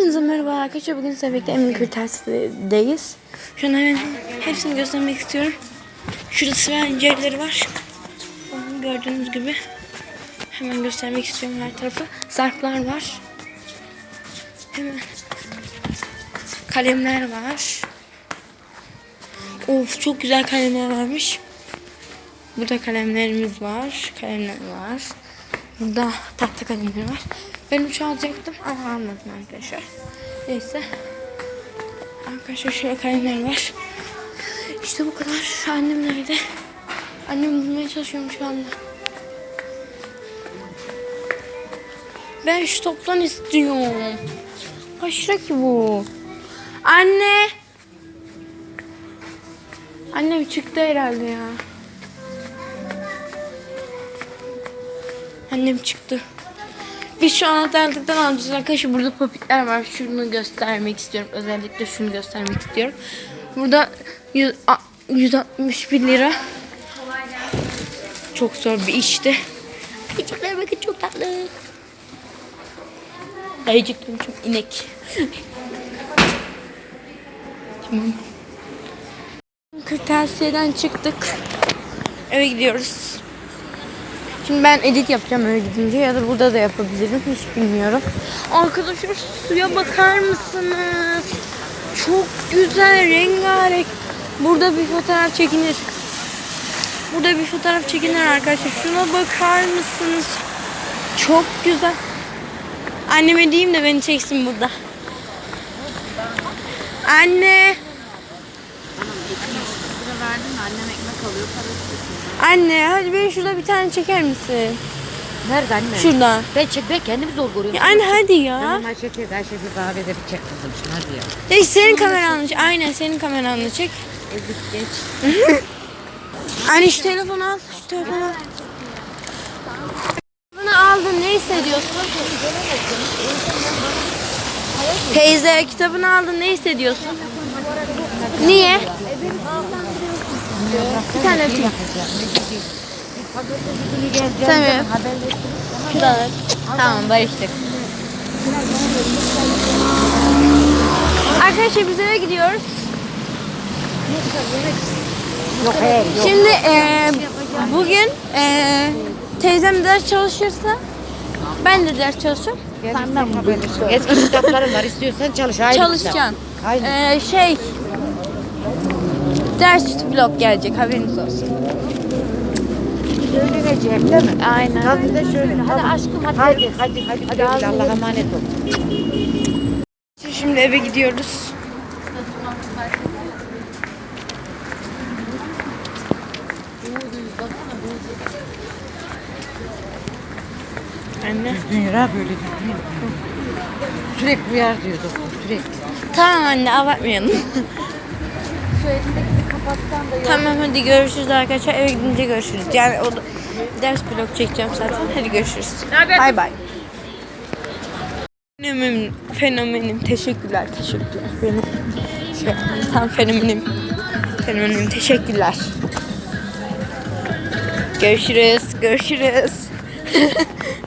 Hepinize merhaba arkadaşlar. Bugün size birlikte Emin Kırtasiye'deyiz. Şu an hepsini göstermek istiyorum. Şurada sıra incirleri var. Gördüğünüz gibi. Hemen göstermek istiyorum her tarafı. Zarflar var. Hemen. Kalemler var. Of çok güzel kalemler varmış. Burada kalemlerimiz var. Kalemler var. Burada tahta kalemler var. Ben uç alacaktım ama almadım arkadaşlar. Neyse. Arkadaşlar şöyle kalemler var. İşte bu kadar. Annem nerede? Annem bulmaya çalışıyorum şu anda. Ben şu toptan istiyorum. Kaç lira ki bu? Anne. Annem çıktı herhalde ya. Annem çıktı. Biz şu anahtarlıktan alacağız arkadaşlar. Burada popitler var. Şunu göstermek istiyorum. Özellikle şunu göstermek istiyorum. Burada 100, a- 161 lira. Çok zor bir işti. Ayıcıklara bakın çok tatlı. Ayıcıklarım çok inek. tamam. Kırtasiyeden çıktık. Eve gidiyoruz. Şimdi ben edit yapacağım eve gidince ya da burada da yapabilirim hiç bilmiyorum. Arkadaşlar suya bakar mısınız? Çok güzel rengarenk. Burada bir fotoğraf çekinir. Burada bir fotoğraf çekinir arkadaşlar. Şuna bakar mısınız? Çok güzel. Anneme diyeyim de beni çeksin burada. Anne. Anne hadi beni şurada bir tane çeker misin? Nerede anne? Şurada. Ben çek ben kendimi zor görüyorum. Ya anne hadi ya. Tamam Ayşe teyze Ayşe bir kahvede bir çek kızım şunu hadi ya. Ya senin kameranla çek. Aynen senin kameranla çek. Ezik geç. Anne şu telefonu al. Şu telefonu al. Bunu aldın ne hissediyorsun? Teyze kitabını aldın ne hissediyorsun? Niye? Bir tane öpeyim. Tamam. Tamam barıştık. Arkadaşlar biz eve gidiyoruz. Yok hayır yok. Şimdi eee, bugün eee, teyzem ders çalışırsa ben de ders çalışacağım. Senden haberleşin. Eski kitaplarım var istiyorsan çalış. Aynı. Eee, şey ders vlog gelecek haberiniz olsun. Söylenecek değil mi? Aynen. Hadi de şöyle. Hadi aşkım hadi. Hadi hadi hadi. hadi, hadi Allah'a emanet ol. Şimdi eve gidiyoruz. Anne. Dünya böyle değil. Sürekli uyar diyor doktor sürekli. Tamam anne abartmayalım. Tamam hadi görüşürüz arkadaşlar. Eve gidince görüşürüz. Yani o da ders blok çekeceğim zaten. Hadi görüşürüz. Bay bay. Fenomenim, fenomenim. Teşekkürler, teşekkürler. Benim şey, tam fenomenim. Fenomenim, teşekkürler. Görüşürüz, görüşürüz.